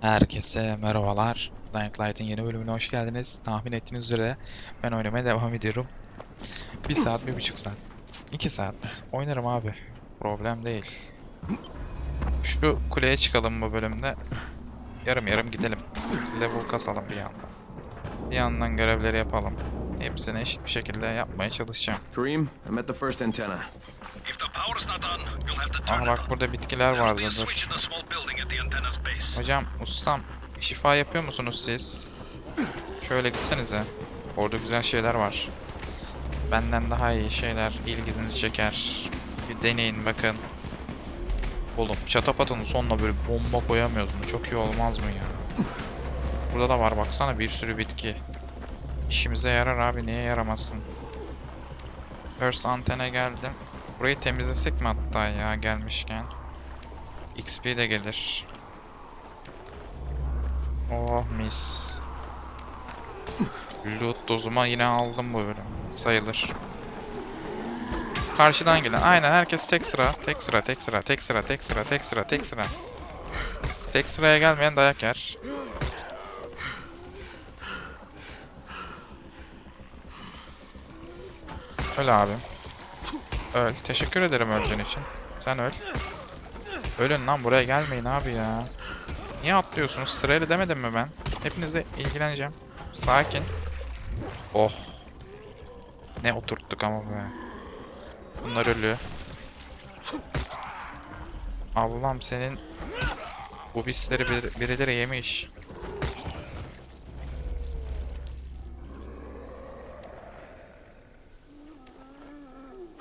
Herkese merhabalar. Dying Light'ın yeni bölümüne hoş geldiniz. Tahmin ettiğiniz üzere ben oynamaya devam ediyorum. Bir saat, bir buçuk saat. iki saat. Oynarım abi. Problem değil. Şu kuleye çıkalım bu bölümde. Yarım yarım gidelim. Level kasalım bir yandan. Bir yandan görevleri yapalım. Hepsini eşit bir şekilde yapmaya çalışacağım. Kareem, I'm at the first antenna. If the power's not on, you'll have to turn Aha bak burada bitkiler vardı dur. Hocam ustam şifa yapıyor musunuz siz? Şöyle gitsenize. Orada güzel şeyler var. Benden daha iyi şeyler ilginizi çeker. Bir deneyin bakın. Oğlum çatapatının sonuna böyle bomba koyamıyoruz mu? Çok iyi olmaz mı ya? Burada da var baksana bir sürü bitki. İşimize yarar abi niye yaramazsın? First antene geldim. Burayı temizlesek mi hatta ya gelmişken? XP de gelir. Oh mis. Loot dozuma yine aldım bu bölüm. Sayılır. Karşıdan gelen. Aynen herkes tek sıra. Tek sıra, tek sıra, tek sıra, tek sıra, tek sıra, tek sıra. Tek sıraya gelmeyen dayak yer. Öl abi. Öl. Teşekkür ederim öldüğün için. Sen öl. Ölün lan buraya gelmeyin abi ya. Niye atlıyorsunuz? Sırayla demedim mi ben? Hepinizle ilgileneceğim. Sakin. Oh. Ne oturttuk ama be. Bunlar ölüyor. Allah'ım senin bu bisleri bir, birileri yemiş.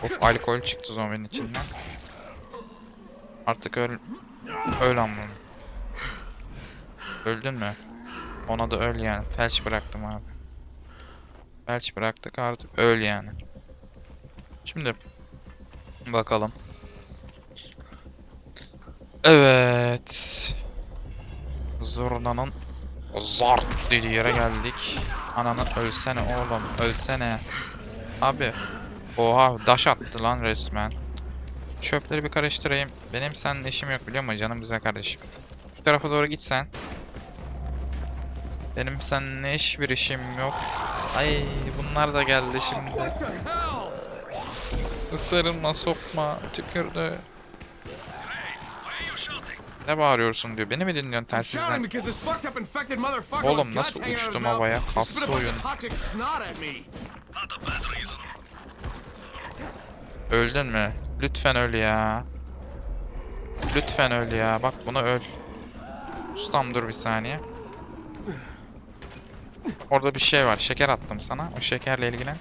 Of alkol çıktı zombinin içinden. Artık öl... Öl amına. Öldün mü? Ona da öl yani. Felç bıraktım abi. Felç bıraktık artık öl yani. Şimdi bakalım. Evet. Zurna'nın zart dediği yere geldik. Ananı ölsene oğlum ölsene. Abi. Oha daş attı lan resmen. Çöpleri bir karıştırayım. Benim seninle işim yok biliyor musun canım güzel kardeşim. Şu tarafa doğru gitsen. Benim seninle hiçbir işim yok. Ay bunlar da geldi şimdi. Isırma sokma tükürdü. Ne bağırıyorsun diyor. Beni mi dinliyorsun telsizden? Oğlum, nasıl uçtum havaya? Kaslı oyun. Öldün mü? Lütfen öl ya. Lütfen öl ya. Bak bunu öl. Ustam dur bir saniye. Orada bir şey var. Şeker attım sana. O şekerle ilgilen.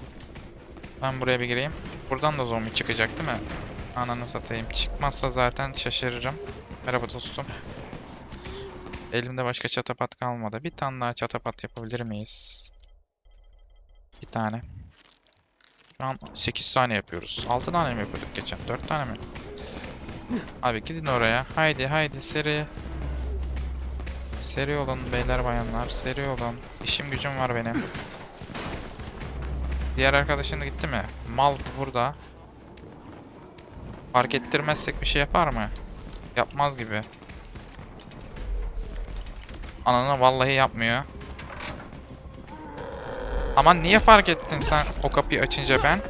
Ben buraya bir gireyim. Buradan da zombi çıkacak değil mi? Ananı satayım. Çıkmazsa zaten şaşırırım. Merhaba dostum. Elimde başka çatapat kalmadı. Bir tane daha çatapat yapabilir miyiz? Bir tane. Şu an 8 tane yapıyoruz. 6 tane mi yapıyorduk geçen? 4 tane mi? Abi gidin oraya. Haydi haydi seri. Seri olun beyler bayanlar. Seri olun. İşim gücüm var benim. Diğer arkadaşın da gitti mi? Mal burada. Fark ettirmezsek bir şey yapar mı? Yapmaz gibi. Ananı vallahi yapmıyor. Aman niye fark ettin sen o kapıyı açınca ben?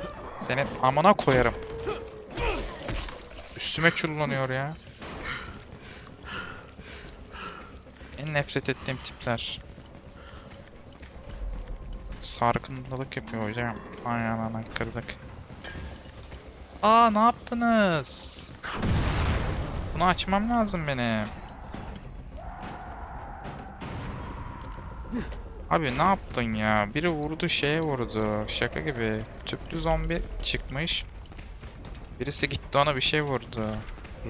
Senin amına koyarım. Üstüme çullanıyor ya. Nefret ettiğim tipler. Sarkıntılık yapıyor hocam. Ay anana kırdık. Aa ne yaptınız? Bunu açmam lazım benim. Abi ne yaptın ya? Biri vurdu şeye vurdu. Şaka gibi. Tüplü zombi çıkmış. Birisi gitti ona bir şey vurdu.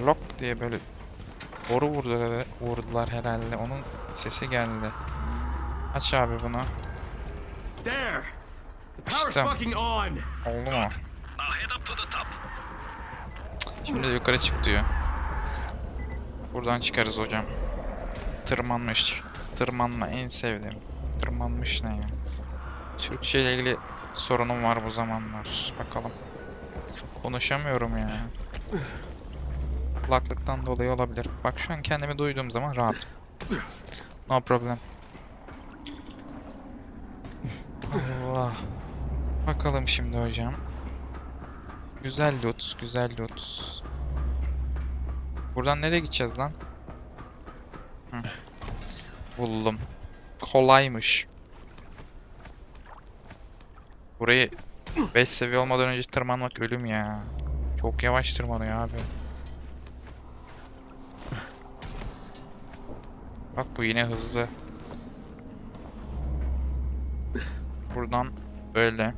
Lock diye böyle boru vurdular, vurdular herhalde. Onun sesi geldi. Aç abi bunu. İşte. Oldu mu? Now head up to the top. Şimdi de yukarı çık diyor. Buradan çıkarız hocam. Tırmanmış. Tırmanma en sevdiğim. Tırmanmış ne ya? Türkçe ile ilgili sorunum var bu zamanlar. Bakalım. Konuşamıyorum ya. Kulaklıktan dolayı olabilir. Bak şu an kendimi duyduğum zaman rahatım. No problem. Allah. Bakalım şimdi hocam. Güzel loot, güzel loot. Buradan nereye gideceğiz lan? Hı. Buldum. Kolaymış. Burayı 5 seviye olmadan önce tırmanmak ölüm ya. Çok yavaş tırmanıyor abi. Bak bu yine hızlı. Buradan böyle.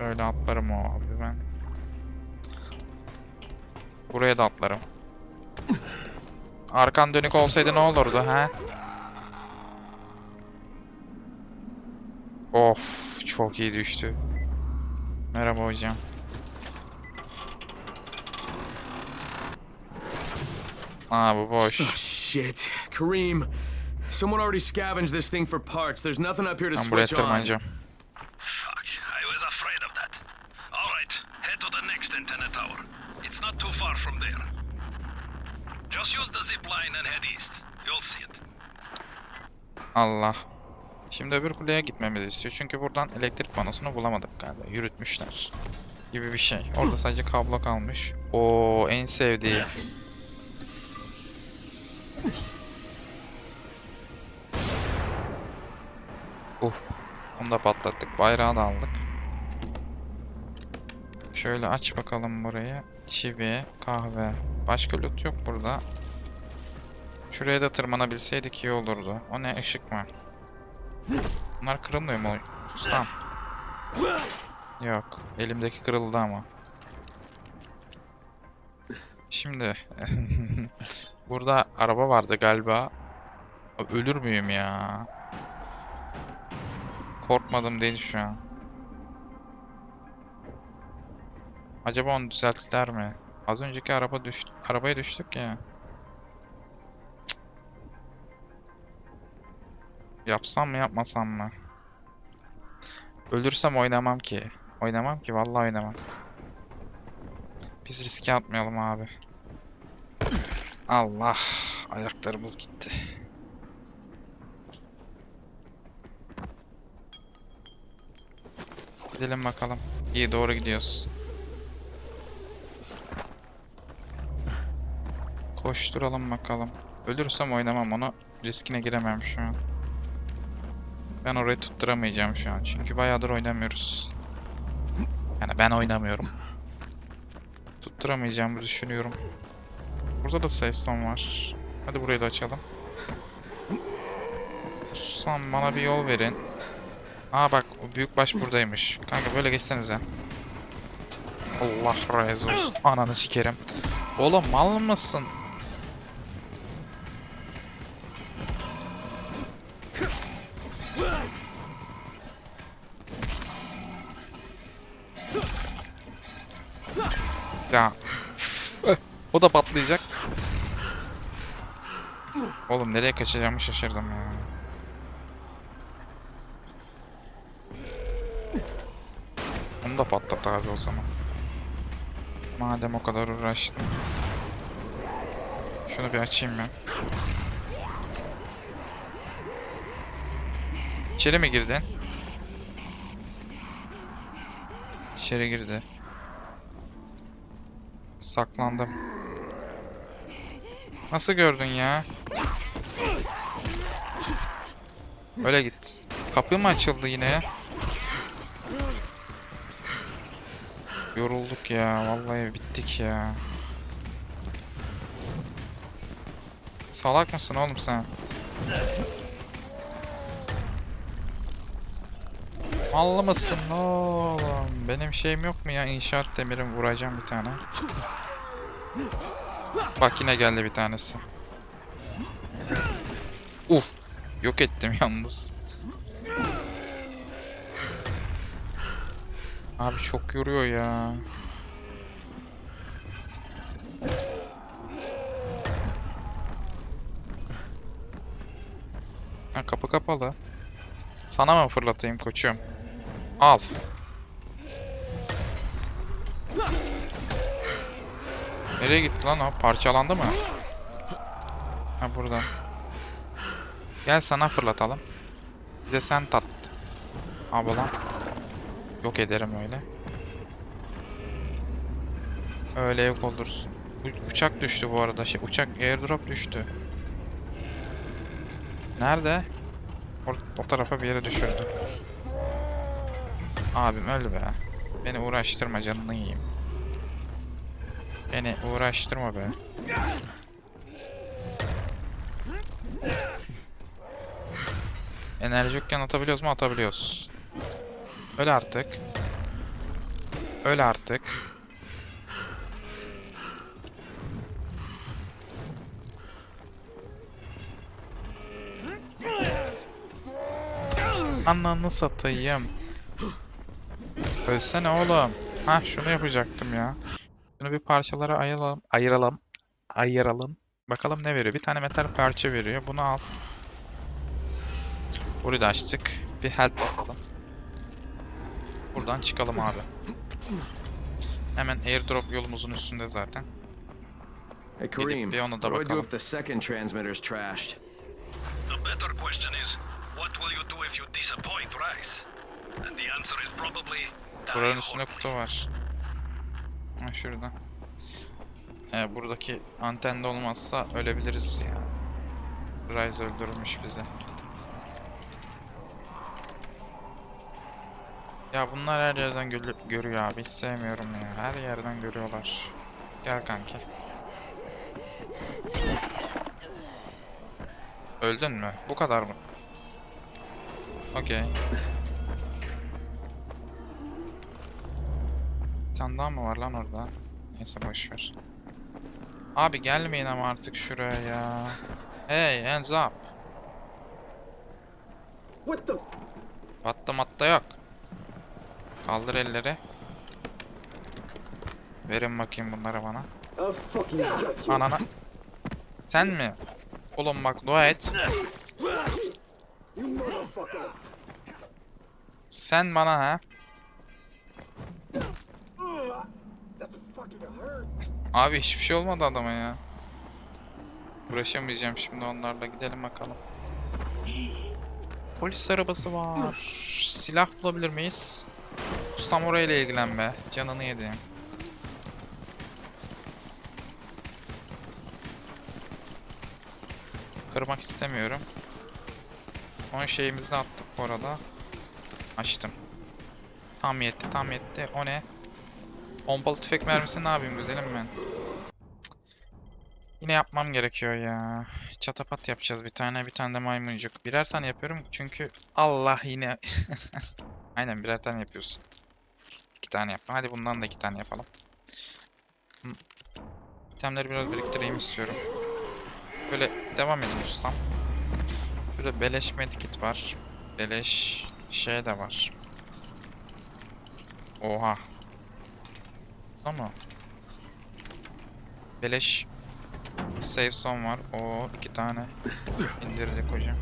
Böyle atlarım o abi ben. Buraya da atlarım. Arkan dönük olsaydı ne olurdu ha? Of çok iyi düştü. Merhaba hocam. Aa bu boş. Oh, shit. Kareem, someone already scavenged this thing for parts. There's nothing up here to Ben buraya switch on. tırmanacağım. Fuck, I was afraid of that. Alright, head to the next antenna tower. It's not too far from there. Just use the zip line and head east. You'll see it. Allah. Şimdi öbür kuleye gitmemizi istiyor. Çünkü buradan elektrik panosunu bulamadık galiba. Yürütmüşler. Gibi bir şey. Orada sadece kablo kalmış. O en sevdiğim. Uh. Onu da patlattık. Bayrağı da aldık. Şöyle aç bakalım burayı. Çivi, kahve. Başka loot yok burada. Şuraya da tırmanabilseydik iyi olurdu. O ne ışık mı? Bunlar kırılmıyor mu? Ustam. Yok. Elimdeki kırıldı ama. Şimdi. Burada araba vardı galiba. Ölür müyüm ya? Korkmadım değil şu an. Acaba onu düzelttiler mi? Az önceki araba düş arabaya düştük ya. Yapsam mı yapmasam mı? Ölürsem oynamam ki. Oynamam ki vallahi oynamam. Biz riske atmayalım abi. Allah ayaklarımız gitti. Gidelim bakalım. İyi doğru gidiyoruz. Koşturalım bakalım. Ölürsem oynamam onu. Riskine giremem şu an. Ben orayı tutturamayacağım şu an. Çünkü bayağıdır oynamıyoruz. Yani ben oynamıyorum. Tutturamayacağımı düşünüyorum. Burada da safe zone var. Hadi burayı da açalım. Susam bana bir yol verin. Aa bak o büyükbaş buradaymış. Kanka böyle geçsenize. Allah razı olsun. Ananı sikerim. Oğlum mal mısın? Ya. o da patlayacak. Oğlum nereye kaçacağımı şaşırdım ya. Onu da patlat abi o zaman. Madem o kadar uğraştın. Şunu bir açayım ben. İçeri mi girdin? İçeri girdi. Saklandım. Nasıl gördün ya? Öyle git. Kapı mı açıldı yine? Yorulduk ya. Vallahi bittik ya. Salak mısın oğlum sen? Mallı mısın oğlum? Benim şeyim yok mu ya? İnşaat demirim vuracağım bir tane. Bak yine geldi bir tanesi. Uf. Yok ettim yalnız. Abi çok yoruyor ya. Ha kapı kapalı. Sana mı fırlatayım koçum? Al. Nereye gitti lan o? Parçalandı mı? Ha buradan. Gel sana fırlatalım. Bir de sen tat. Ablam. Yok ederim öyle. Öyle yok olursun. U- uçak düştü bu arada. Şey, uçak airdrop düştü. Nerede? O, o tarafa bir yere düşürdü. Abim öldü be. Beni uğraştırma canını yiyeyim. Beni uğraştırma be. Enerji yokken atabiliyoruz mu? Atabiliyoruz. Öl artık. Öl artık. Ananı satayım. Ölsene oğlum. Ha şunu yapacaktım ya. Şunu bir parçalara ayıralım. Ayıralım. Ayıralım. Bakalım ne veriyor. Bir tane metal parça veriyor. Bunu al. Burayı da açtık. Bir help bakalım. Buradan çıkalım abi. Hemen airdrop yolumuzun üstünde zaten. Hey, Kareem, bir ona what da do I do bakalım. if the second transmitter's trashed? The better question is, what will you do if you disappoint Rice? And the answer is probably die Buranın üstünde kutu var. Ha şurada. Ee, buradaki antende olmazsa ölebiliriz ya. Rise öldürmüş bizi. Ya bunlar her yerden görüyor abi. Hiç sevmiyorum ya. Her yerden görüyorlar. Gel kanki. Öldün mü? Bu kadar mı? Okey. Bir tane daha mı var lan orada? Neyse boşver. Abi gelmeyin ama artık şuraya ya. Hey, hands up. What the? Battı matta yok. Kaldır elleri. Verin bakayım bunları bana. Anana. Sen mi? Oğlum bak dua et. Sen bana ha. Abi hiçbir şey olmadı adama ya. Uğraşamayacağım şimdi onlarla. Gidelim bakalım. Polis arabası var. Silah bulabilir miyiz? Şu samuray ile ilgilen be. Canını yedim. Kırmak istemiyorum. Onun şeyimizi de attık bu arada. Açtım. Tam yetti, tam yetti. O ne? Pompalı tüfek mermisi ne yapayım güzelim ben? Yine yapmam gerekiyor ya. Çatapat yapacağız bir tane, bir tane de maymuncuk. Birer tane yapıyorum çünkü Allah yine... Aynen birer tane yapıyorsun. İki tane yapma. Hadi bundan da iki tane yapalım. İtemleri biraz biriktireyim istiyorum. Böyle devam edin ustam. Şurada beleş medkit var. Beleş şey de var. Oha. Ama Beleş save son var. O iki tane indirdik hocam.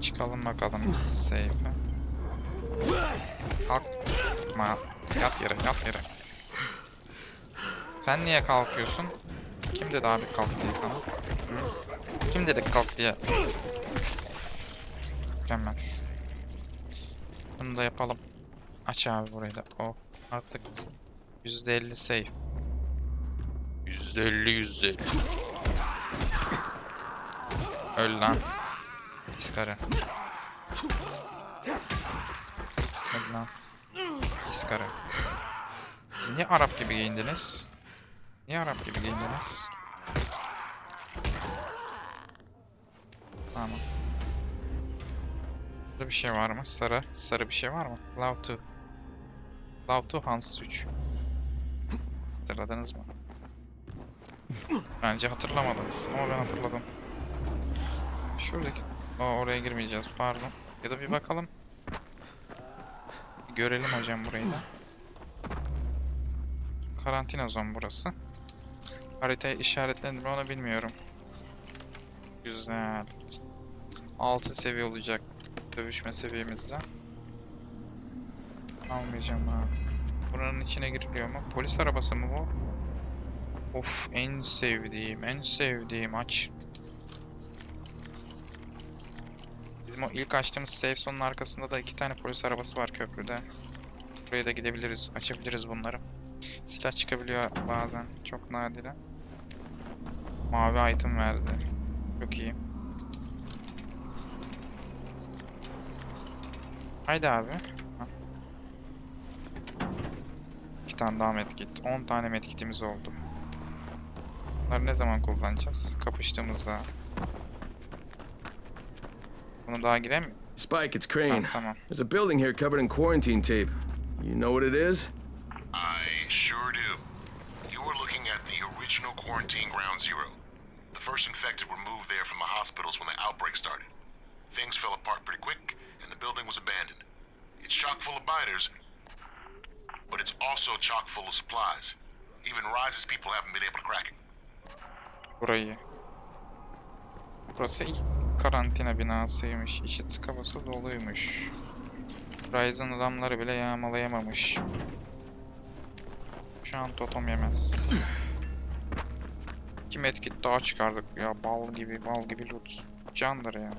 Çıkalım bakalım save'e. Kalkma. Yat yere, yat yere. Sen niye kalkıyorsun? Kim dedi abi kalk diye sana? Hı? Kim dedi kalk diye? Mükemmel. Bunu da yapalım. Aç abi burayı da. Oh. Artık %50 save. %50 %50. Öl lan. Pis karı. Öl lan. Pis. Siz niye Arap gibi giyindiniz? Niye Arap gibi giyindiniz? Tamam. Burada bir şey var mı? Sarı. Sarı bir şey var mı? Love. Love to Hans 3. Hatırladınız mı? Bence hatırlamadınız ama ben hatırladım. Şuradaki... Aa, oraya girmeyeceğiz pardon. Ya da bir bakalım. Görelim hocam burayı da. Karantina zon burası. Haritayı işaretledim mi onu bilmiyorum. Güzel. 6 seviye olacak dövüşme seviyemizde. Almayacağım abi. Buranın içine giriliyor mu? Polis arabası mı bu? Of en sevdiğim, en sevdiğim aç. Bizim o ilk açtığımız safe zone'un arkasında da iki tane polis arabası var köprüde. Buraya da gidebiliriz, açabiliriz bunları. Silah çıkabiliyor bazen, çok nadiren. Mavi item verdi. Çok iyi. Haydi abi. İki tane daha medkit. 10 tane medkitimiz oldu. Bunları ne zaman kullanacağız? Kapıştığımızda. Bunu daha girem mi? Spike, it's Ha, Crane. tamam. There's a building here covered in quarantine tape. You know what it is? I sure do. You are looking at the original quarantine ground zero. The first infected were moved there from the hospitals when the outbreak started. Things fell apart pretty quick, and the building was abandoned. It's chock full of biters, but it's also chock full of supplies. Even Rise's people haven't been able to crack it. Burayı. Burası ilk karantina binasıymış. İçi tıka basa doluymuş. Ryzen adamları bile yağmalayamamış. Şu an totem yemez. İki medkit daha çıkardık ya. Bal gibi, bal gibi loot. Candır ya.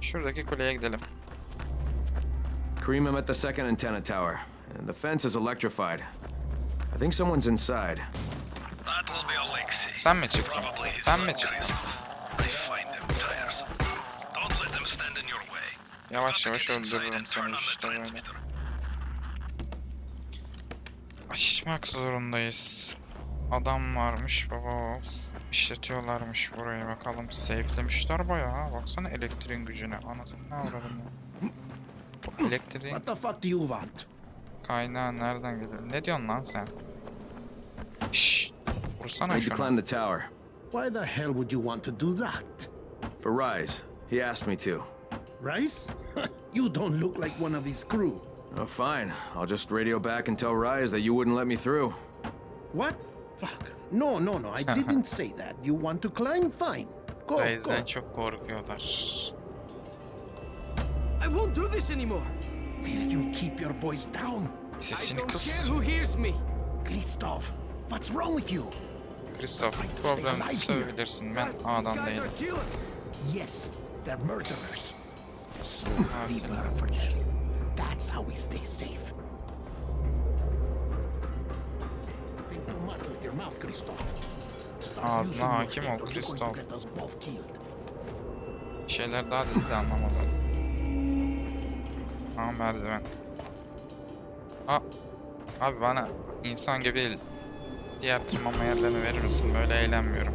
Şuradaki kuleye gidelim. Kareem, I'm at the second antenna tower, and the fence is electrified. I think someone's inside. That will be Alexei. Sen mi çıktın? Sen mi çıktın? Yavaş yavaş öldürürüm seni işte böyle. Açmak zorundayız. Adam varmış baba. İşletiyorlarmış burayı bakalım. Safe'lemişler bayağı. ha. Baksana elektriğin gücüne. Anasını ne avradım ya. Elektriğin What the fuck do you want? kaynağı nereden geliyor? Ne diyorsun lan sen? Şşş. Vursana need to şunu. climb the tower. Why the hell would you want to do that? For Rise. He asked me to. Rice? you don't look like one of his crew. Oh, fine. I'll just radio back and tell Rise that you wouldn't let me through. What? Fuck. No, no, no. I didn't say that. You want to climb? Fine. Go, go. Çok korkuyorlar. I won't do this anymore. Will you keep your voice down? I Sesini don't kıs. care who hears me. Christoph, what's wrong with you? Christoph problem söyleyebilirsin. Ben These A'dan guys are değilim. Yes, they're murderers. So we work for them. That's how we stay safe. Think too much with your mouth. Start Ağzına hakim ol. Bir şeyler daha dedi de anlamadım. Aa merdiven. Aa, abi bana insan gibi değil. Diğer tırmanma yerlerini verir misin? Böyle eğlenmiyorum.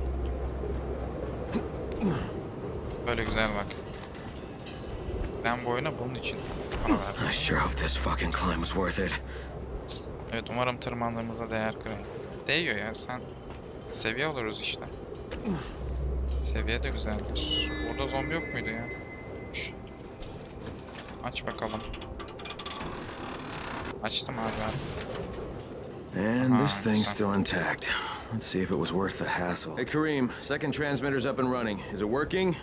Böyle güzel bak. Ben bu oyuna bunun için para verdim. I sure hope this fucking climb was worth it. Evet umarım tırmandığımıza değer kırayım. Değiyor ya sen. Seviye oluruz işte. Seviye de güzeldir. Burada zombi yok muydu ya? Şşt. Aç bakalım. Açtım abi abi. And this Ah, thing's still intact. Let's see if it was worth the hassle. Hey, Kareem, second transmitter's up and running. Is it working?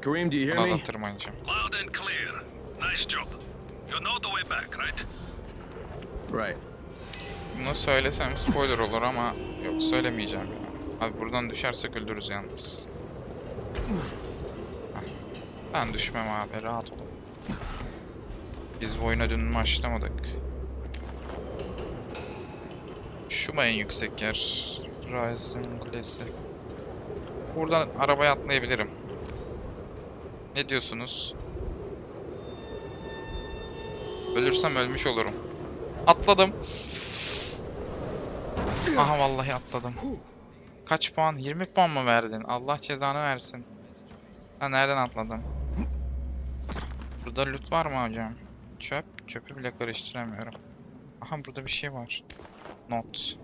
Kareem, do you hear Buna me? da tırmanacağım. You know the way back, right? Right. Bunu söylesem spoiler olur ama yok söylemeyeceğim ya. Abi buradan düşersek öldürürüz yalnız. Ben düşmem abi rahat olun. Biz bu oyuna dün başlamadık. Şu mu en yüksek yer? Ryzen Kulesi. Buradan arabaya atlayabilirim. Ne diyorsunuz? Ölürsem ölmüş olurum. Atladım. Aha vallahi atladım. Kaç puan? 20 puan mı verdin? Allah cezanı versin. Ha nereden atladım? Burada loot var mı hocam? Çöp. Çöpü bile karıştıramıyorum. Aha burada bir şey var. Not.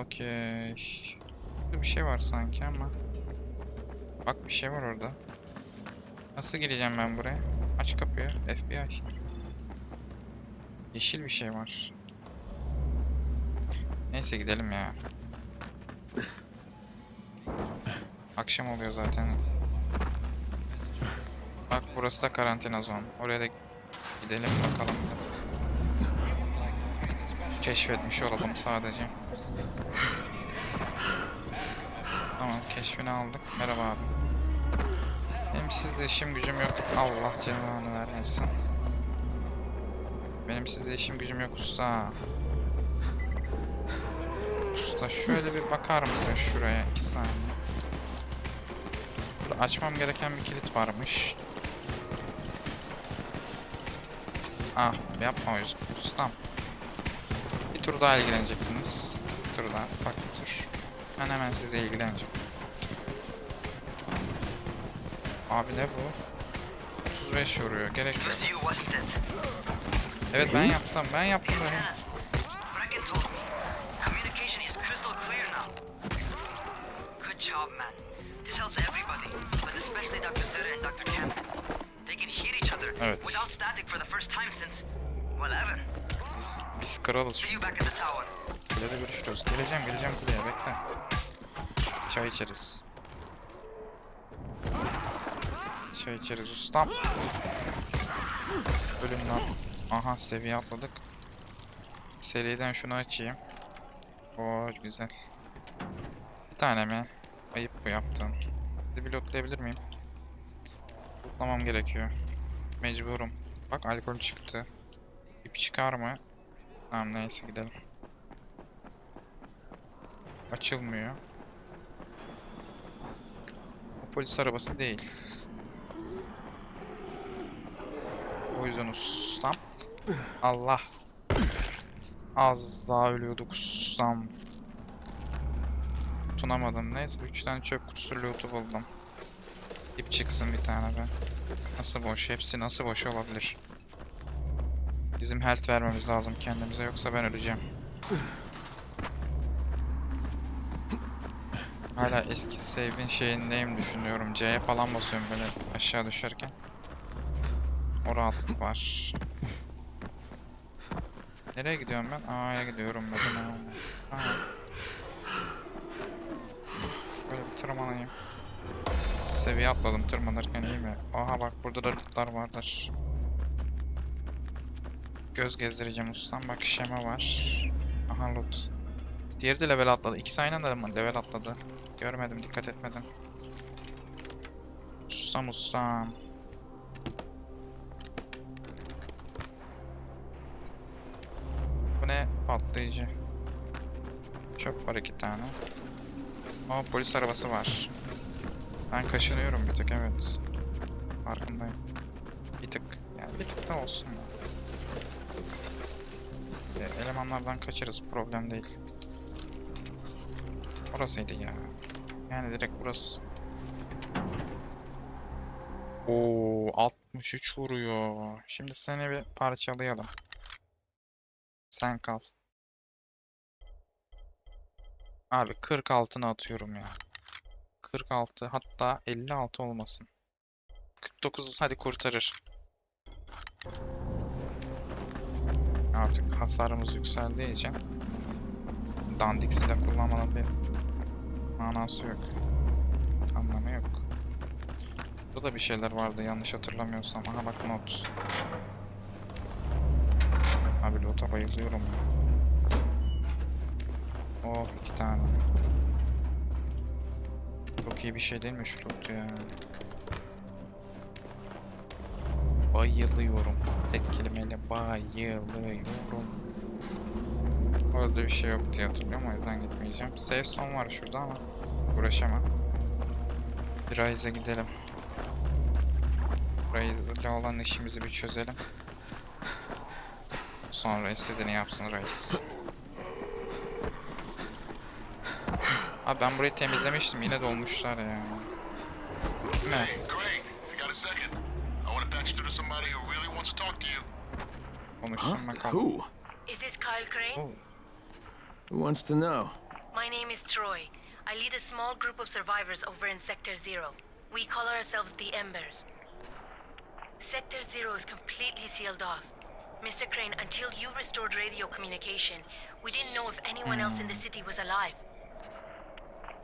Okey. Burada bir şey var sanki ama. Bak bir şey var orada. Nasıl gireceğim ben buraya? Aç kapıyı. FBI. Yeşil bir şey var. Neyse gidelim ya. Akşam oluyor zaten. Bak burası da karantina zon. Oraya da gidelim bakalım. keşfetmiş olalım sadece. Tamam keşfini aldık. Merhaba abi. Benim sizde işim gücüm yok. Allah canını vermesin. Benim sizde işim gücüm yok usta. Usta şöyle bir bakar mısın şuraya? 2 saniye. Burada açmam gereken bir kilit varmış. Ah yapma o yüzden. Ustam. Bir tur daha ilgileneceksiniz. Bir tur daha. Bak bir tur. Ben hemen size ilgileneceğim. Abi ne bu? 35 vuruyor. Gerek yok. Evet ben yaptım. Ben yaptım. Ben. Yeah. Bracken told me. Communication is crystal clear now. Good job, man. This helps everybody, but especially Dr. Zera and Dr. Kemp. They can hear each other Evet. without static for the first time since, well, ever. Biz, biz kralız tower. Kulede görüşürüz. Geleceğim geleceğim kuleye bekle. Çay içeriz. Çay içeriz ustam. Ölüm lan. Aha seviye atladık. Seriden şunu açayım. Oo güzel. Bir tane mi? Ayıp bu yaptığın. Bir de bloklayabilir miyim? Bloklamam gerekiyor. Mecburum. Bak alkol çıktı. İp çıkar mı? Tamam neyse gidelim. Açılmıyor. O polis arabası değil. O yüzden ustam. Allah. Az daha ölüyorduk ustam. Tutunamadım. Neyse 3 tane çöp kutusu loot'u buldum. İp çıksın bir tane be. Nasıl boş? Hepsi nasıl boş olabilir? Bizim health vermemiz lazım kendimize yoksa ben öleceğim. Hala eski save'in şeyindeyim düşünüyorum. C'ye falan basıyorum böyle aşağı düşerken. O rahatlık var. Nereye gidiyorum ben? A'ya gidiyorum. Aa. Böyle bir tırmanayım. Seviye atladım tırmanırken iyi mi? Aha bak burada da lootlar vardır. Göz gezdireceğim ustam. Bak şema var. Aha loot. Diğeri de level atladı. İkisi aynı anda mı level atladı? Görmedim dikkat etmedim. Ustam ustam. Patlayıcı. Çöp var iki tane. Aa polis arabası var. Ben kaşınıyorum bir tık evet. Farkındayım. Bir tık. Yani bir tık da olsun. E, elemanlardan kaçırız problem değil. Orasıydı ya. Yani direkt burası. Oo 63 vuruyor. Şimdi seni bir parçalayalım. Sen kal. Abi 46'ını atıyorum ya. 46 hatta 56 olmasın. 49 hadi kurtarır. Artık hasarımız yükseldiği için dandik silah kullanmanın bir manası yok. Anlamı yok. Burada bir şeyler vardı yanlış hatırlamıyorsam. Aha bak not. Abi loot'a bayılıyorum. Oh iki tane. Çok iyi bir şey değil mi şu loot ya? Bayılıyorum. Tek kelimeyle bayılıyorum. Orada bir şey yok diye hatırlıyorum o yüzden gitmeyeceğim. Save son var şurada ama uğraşamam. Rise'e gidelim. Rise'le olan işimizi bir çözelim. Sonra istediğini yapsın Rise. Abi ben burayı temizlemiştim yine dolmuşlar ya. Değil mi? Hey, Craig, you got a second? I want to patch through to somebody who really wants to talk to you. Konuşsun Huh? bakalım. Who? Is this Kyle Crane? Oh, Who wants to know? My name is Troy. I lead a small group of survivors over in Sector Zero. We call ourselves the Embers. Sector Zero is completely sealed off. Mr. Crane, until you restored radio communication, we didn't know if anyone else in the hmm. city was alive.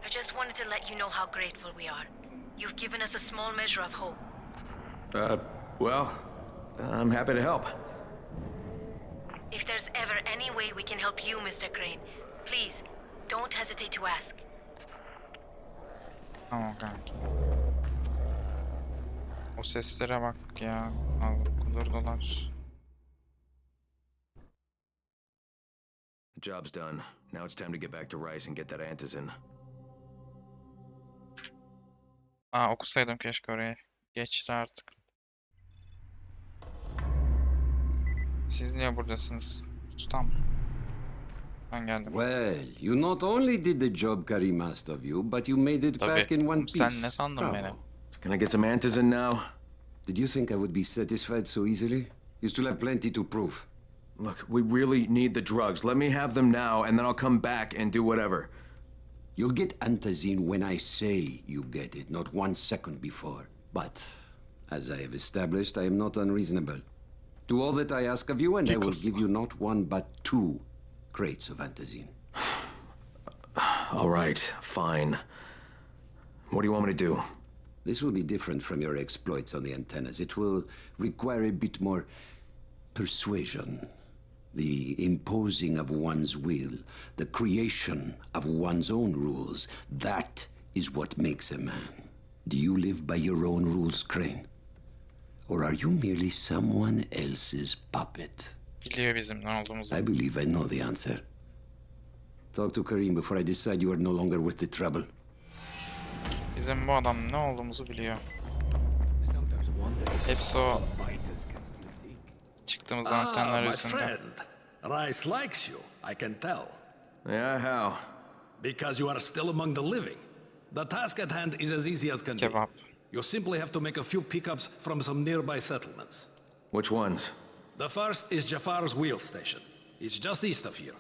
I just wanted to let you know how grateful we are. You've given us a small measure of hope. Uh, well, I'm happy to help. If there's ever any way we can help you, Mr. Crane, please don't hesitate to ask. Tamam kanki. O seslere bak ya. Aldım kudurdular. The job's done. Now it's time to get back to Rice and get that antizin. Aa okusaydım keşke orayı. Geçti artık. Siz niye buradasınız? Tutam. Ben geldim. Well, you not only did the job Karim asked of you, but you made it back in one Sen piece. ne sandın beni? Can I get some antizin now? Did you think I would be satisfied so easily? You still have plenty to prove. Look, we really need the drugs. Let me have them now, and then I'll come back and do whatever. You'll get antazine when I say you get it, not one second before. But, as I have established, I am not unreasonable. Do all that I ask of you, and I will give you not one but two crates of antazine. All right, fine. What do you want me to do? This will be different from your exploits on the antennas. It will require a bit more persuasion. The imposing of one's will, the creation of one's own rules. That is what makes a man. Do you live by your own rules, Crane? Or are you merely someone else's puppet? Biliyor bizim ne olduğumuzu. I believe I know the answer. Talk to Karim before I decide you are no longer worth the trouble. Bizim bu adam ne olduğumuzu biliyor. Hepsi o çıktığımız antenler Ah, my yüzünden. friend. Rice likes you, I can tell. Yeah, how? Because you are still among the living. The task at hand is as easy as can be. Kebap. You simply have to make a few pickups from some nearby settlements. Which ones? The first is Jafar's wheel station. It's just east of here.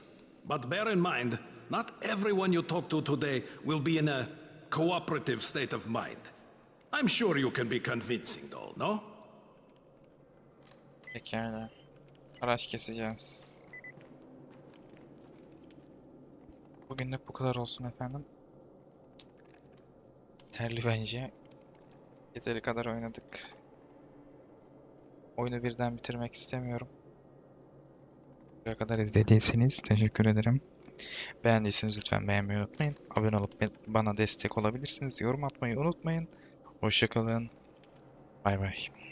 But bear in mind, not everyone you talk to today will be in a cooperative state of mind. I'm sure you can be convincing, though, no? Pekala. Araç keseceğiz. Bugünlük bu kadar olsun efendim. Terli bence. Yeteri kadar oynadık. Oyunu birden bitirmek istemiyorum. Buraya kadar izlediyseniz teşekkür ederim. Beğendiyseniz lütfen beğenmeyi unutmayın. Abone olup bana destek olabilirsiniz. Yorum atmayı unutmayın. Hoşçakalın. Bay bay.